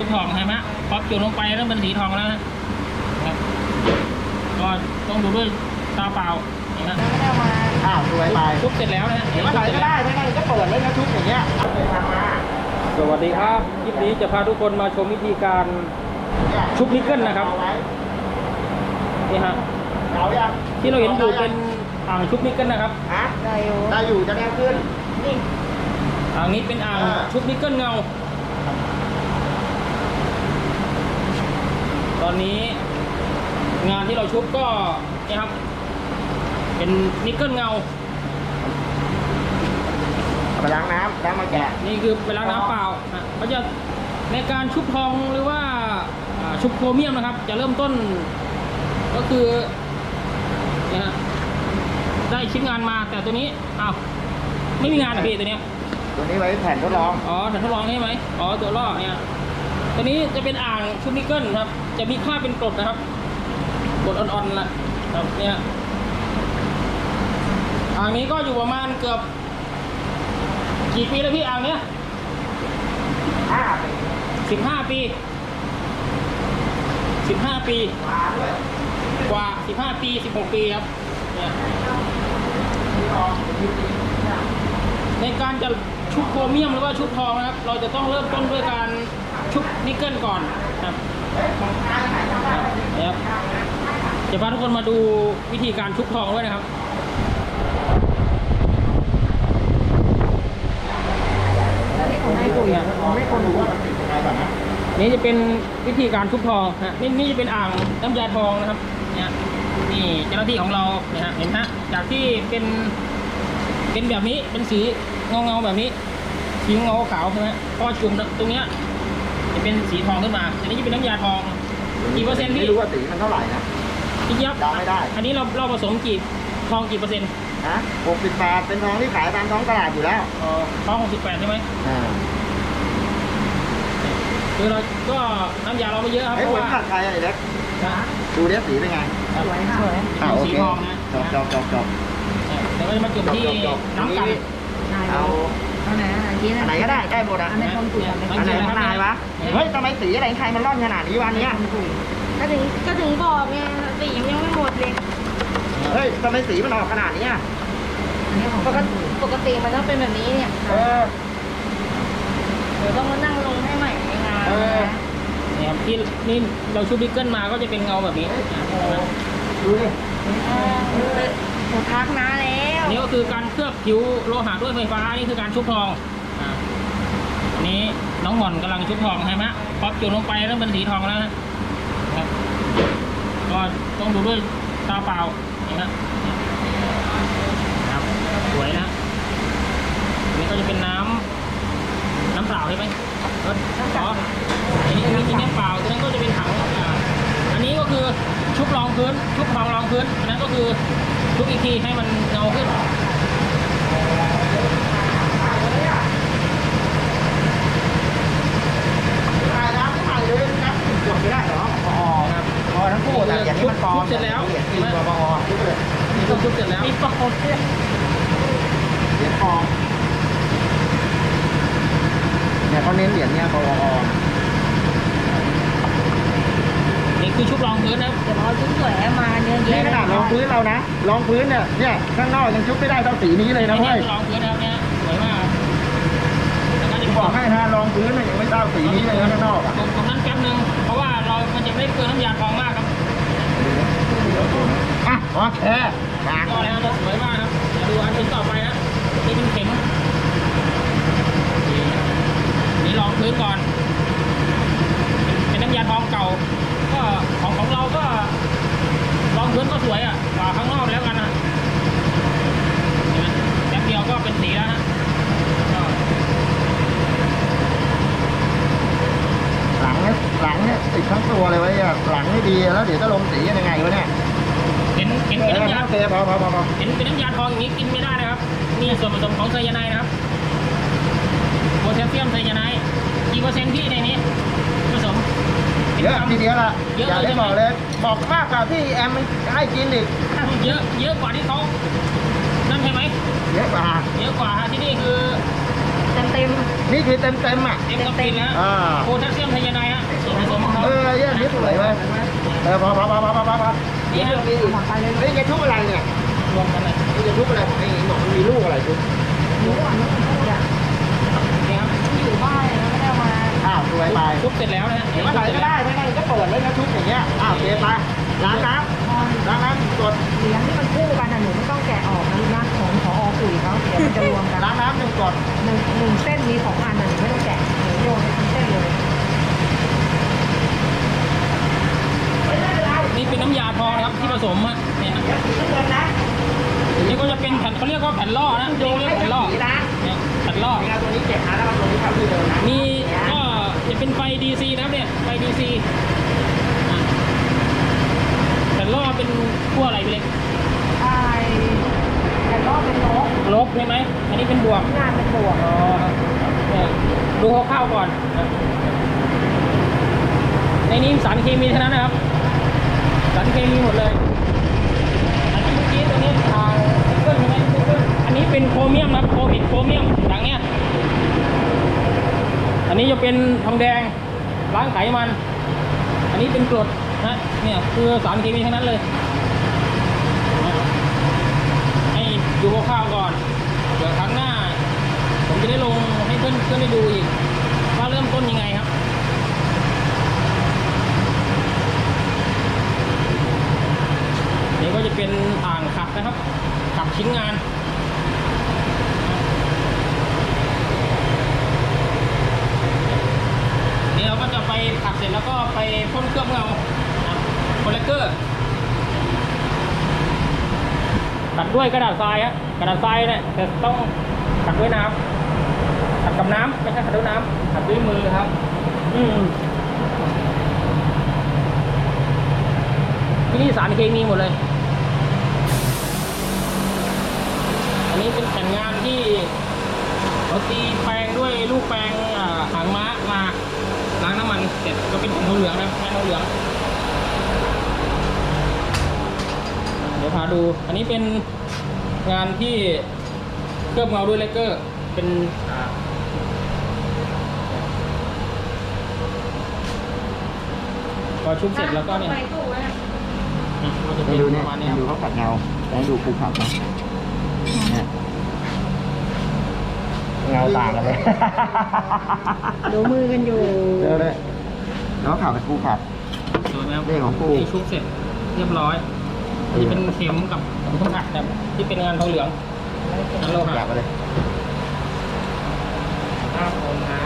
ทองใช่ไหมพอจุดลงไปแล้วเป็นสีทองแล้วนะครับก็ต้องดูด้วยตาเปล่านะฮะไม่ได้เอามาอ้าวสวยไปชุบเสร็จแล้วนะฮะเดี๋ยวเมื่อไหร่ก็ได้ไม่งั้นก็เปิดเลยนะชุดอย่างเงี้ยเคยทำมาสวัสดีครับคลิปนี้จะพาทุกคนมาชมวิธีการเนี่ยชุบนิกเกิลนะครับเอาไว้นี่ฮะเอายังที่เราเห็นอยู่เป็นอ่างชุบนิกเกิลนะครับฮะได้อยู่ได้อยู่จะแนวขึ้นนี่อ่างนี้เป็นอ่างอ่าชุบนิกเกิลเงา อนนี้งานที่เราชุบก็นี่ครับ เป็นนิกเกิลเงาเอาไปล้างน้ำล้างมาแกะนี่คือไปล้างน้ำเปล่านะเขาจะในการชุบทองหรือว่าอ่าชุบโครเมียมนะครับ จะเริ่มต้นก็คือนะฮะได้ชิ้นงานมาแต่ตัวนี้อ้าวไม่มีงานเหรอพี่ตัวเนี้ย ตัวนี้ไว้แผ่นทดลอง อ๋อแต่ทดลองใช่ไหมอ๋อ ตัวล่อเนี่ย ตัวนี้จะเป็นอ่างชุบนิกเกิลครับ จะมีค่าเป็นกรดนะครับกรดอ่อนๆละครับเนี่ยอ่างนี้ก็อยู่ประมาณเกือบ กี่ปีแล้วพี่อ่างเนี้ยห้าปีสิบห้าปีสิบห้าปี กว่าสิบห้าปีสิบหกปีครับเนี่ยในการจะชุบโครเมียมหรือว่าชุบทองนะครับ เราจะต้องเริ่มต้นด้วยการ ชุบนิกเกิลก่อนครับครับนะครับจะพาทุกคนมาดูวิธีการชุบทองด้วยนะครับนี่ของนายปุ๋ยอะไม่คนรู้ว่ามันติดยังไงก่อนนะนี่จะเป็นวิธีการชุบทองนะนี่นี่จะเป็นอ่างน้ำยาทองนะครับเนี่ยนี่เจ้าหน้าที่ของเราเนี่ยฮะเห็นฮะจากที่เป็นเป็นแบบนี้เป็นสีเงาเงาแบบนี้สีเงาขาวใช่ไหมพอจุ่มตรงเนี้ย จะเป็นสีทองขึ้นมา อันนี้จะเป็นน้ำยาทอง กี่เปอร์เซ็นต์พี่ ไม่รู้ว่าสีมันเท่าไหร่นะ พี่เจี๊ยับเดาไม่ได้ อันนี้เราเราผสมกี่ทองกี่เปอร์เซ็นต์นะหกสิบแปดเป็นทองที่ขายตามท้องตลาดอยู่แล้วอ๋อทองหกสิบแปดใช่ไหมอ่าคือเราก็น้ำยาเราไม่เยอะครับเฮ้ยเพเหมืราะอนว่าผัดไทยอะไรเล็กนะดูเนี้ยสีเป็นไงครับสวยค่ะสวยอ่าโอสีเคทองนะจบจบจบจบ เดี๋ยวก็จะมาจุ่มที่จบจบ น้ำกันทีนี้นายเอาเอาไหนอันไหนที่อันไหนก็ได้ได้หมดอะอันไหนคนปุ๋ยอันไหนอันไหนของนายวะเฮ้ยทำไมสีอะไรของใครมันร่อนขนาดนี้วันเนี้ยคนปุ๋ยก็ถึงก็ถึงบอกไงสียังไม่หมดเลยเฮ้ยทำไมสีมันออกขนาดนี้อะอันนี้ของปกติปกติมันต้องเป็นแบบนี้เนี่ยเออเดี๋ยวต้องมานั่งลงให้ใหม่ในงานเออเนี่ยครับที่นี่เราชุบดิกเกิลมาก็จะเป็นเงาแบบนี้อะเห็นไหมดูดิหนูทักนะแล้วอั นี่ก็คือการเคลือบผิวโลหะด้วยไฟฟ้านี่คือการชุบทองอันนี้น้องหม่อนกำลังชุบทองใช่ไหมพอจุดลงไปแล้วเป็นสีทองแล้วนะครับก็ต้องดูด้วยตาเปล่าเห็นไหมครับสวยนะนนี้ก็จะเป็นน้ำน้ำเปล่าใช่ไหมอออ๋ออันนี้มีน้ำเปล่าตัวนั้นก็จะเป็นถังอันนี้ก็คือชุบรองพื้นชุบทองรองพื้นอันนั้นก็คือ ชุบอีกทีให้มันเงาขึ้นถ่ายน้ำถ่ายเลยนะกดไม่ได้เหรอพอครับพอทั้งคู่แต่อย่างนี้มันปลอมเสร็จแล้วเหรียญจริงกว่าปอทุกเลยนี่ก็ชุบเสร็จแล้วมีปอกเสื้อเหรียญปลอมเนี่ยเขาเน้นเหรียญเนี่ยปอนี่ คือชุบรองพื้นนะครับเดี๋ยวรอชุดสวยมาเนื้อนี่แย่ขนาดรองพื้นเรานะรองพื้นเนี่ยเนี่ยข้างนอกยังชุบไม่ได้เท่าสีนี้เลยนะเว้ยรองพื้นนะครับเนี่ยสวยมากครับแล้วก็จะบอกให้นะรองพื้นเนี่ยยังไม่เท่าสีนี้เลยนะข้างนอกอะตรงตรงนั้นแป๊บนึงเพราะว่าเรา มันจะไม่เกินน้ำยาทองมากครับอะโอเคมาก็แล้วจะสวยมากครับเดี๋ยวดูอันชิ้นต่อไปนะนี่เป็นเข็มนี่นี่รองพื้นก่อน เป็นน้ำยาทองเก่า ก็ของของเราก็ รองพื้นก็สวยอะกว่าข้างนอกแล้วกันนะเห็นไหมแป๊บเดียวก็เป็นสีแล้วนะก็หลังเนี่ยหลังเนี่ยติดทั้งตัวเลยไว้อะหลังไม่ดีแล้วเดี๋ยวจะลงสีกันยังไงวะเนี่ยเห็นเห็นเอเป็นอน้ำยาโอเคพอพอพอพอเห็นเป็นน้ำยาทองอย่างนี้กินไม่ได้นะครับมีส่วนผสมของไซยาไนด์นะครับโพแทสเซียมไซยาไนด์กี่เปอร์เซ็นต์พี่ในนี้ผสม เยอะทีเดียวละเยอะอย่าเลยได้ใช่ไหมบอกเลย บอกมากกว่าที่แอมมันให้กินอีกเยอะเยอะกว่าที่เขานั่นใช่ไหมเยอะกว่าเยอะกว่าฮะที่นี่คือเต็มเต็มนี่คือเต็มเต็มๆอะเต็มกระปินนะอ่าโพแทสเซียมไทยาไนด์ฮะส่วนผสมของเขาเออเยี่ยนี่สวยเว้ยเออพอพอพอพอพอพอพอนี่ฮะๆหมดไปเลยเฮ้ยจะทุบอะไรเนี่ยรวมกันเลยจะทุบอะไรไอ้หนอนมันมีลูกอะไรทุบหนูอะมันพูดอะนี่ครับอยู่บ้านแล้วไม่ได้เอามาอ้าวสวยไปทุบเสร็จแล้วนะฮะเดี๋ยวเมื่อไหร่ก็ได้ไม่งั้นเปิดไว้นะทุบอย่างเงี้ยอ้าวเทไปล้างน้ำล้างน้ำกดเหรียญที่มันคู่กันอะหนูไม่ต้องแกะออกนะลูกนะของพอปุ๋ยเขาเดี๋ยวมันจะรวมกันล้างน้ำหนึ่งกดหนึ่งหนึ่งเส้นมีสองอันอะหนูไม่ต้องแกะหนูโยนไปทั้งเส้นเลยนี่เป็นน้ำยาทองนะครับที่ผสมฮะเนี่ยนี่ก็จะเป็นแผ่นเขาเรียกว่าแผ่นล่อนะโยเรียกแผ่นล่อเนี่ยแผ่นล่อตัวนี้เจ็บนะแล้วตัวนี้ทำที่เดิมนะมีก็จะเป็นไฟ DC นะครับเนี่ยไฟ DC อะแผ่นล่อเป็นขั้วอะไรพี่เล็ก ไอ้แต่ก็เป็นโน้ต ลบใช่ไหม อันนี้เป็นบวกงานเป็นบวกอ๋อเนี่ยดูคร่าวๆก่อน ในนี้สารเคมีเท่านั้นนะครับ สารเคมีหมดเลย อันนี้เมื่อกี้ตัวนี้ทางเกิลใช่ไหมเกิลอันนี้เป็นโครเมียมนะครับโครมิกโครเมียมอย่างเนี้ย อันนี้จะเป็นทองแดงล้างไขมัน อันนี้เป็นกรดนะเนี่ยคือสารเคมีทั้งนั้นเลย ให้ดูคร่าวๆก่อน เดี๋ยวครั้งหน้า ผมจะได้ลงให้เพื่อนเพื่อนได้ดูอีก ว่าเริ่มต้นยังไงครับนี่ก็จะเป็นอ่างขัดนะครับขัดชิ้นงานนี่เราก็จะไปขัดเสร็จแล้วก็ไปพ่นเคลือบเงาโคเลกเกอร์ ขัดด้วยกระดาษทรายฮะกระดาษทรายเนี่ยแต่ต้องขัดด้วยน้ำขัดกับน้ำไม่ใช่ขัดด้วยน้ำขัดด้วยมือครับ อืมที่นี่สารเคมีหมดเลย อันนี้เป็นแผ่นงานที่เราตีแปรงด้วยลูกแปรงอ่าหางม้ามาล้างน้ำมันเสร็จก็เป็นผงทองเหลืองนะแม่ทองเหลือง ดี๋ยวพาดู อันนี้เป็นงานที่เคลือบเงาด้วยเลกเกอร์ เป็นอ่าพอชุบเสร็จแล้วก็เนี่ยไปตู้ไว้นะอะก็จะไปเป็นดูปเนี่ยระมาณนี้คดูรับเขาขัดเงาแล้วดูภูเขานะเนี่ยเงาต่างกันเลย ดูมือกันอยู่ เดี๋ยวเลยแล้วข่าวเป็นภูขัด สวยไหมครับนี่ของกู นี่ชุบเสร็จเรียบร้อย นี่เป็นเข็มกับถุงทองอัดแบบที่เป็นงานทองเหลืองงานโลหะอยากไปเลย ครับผมนะ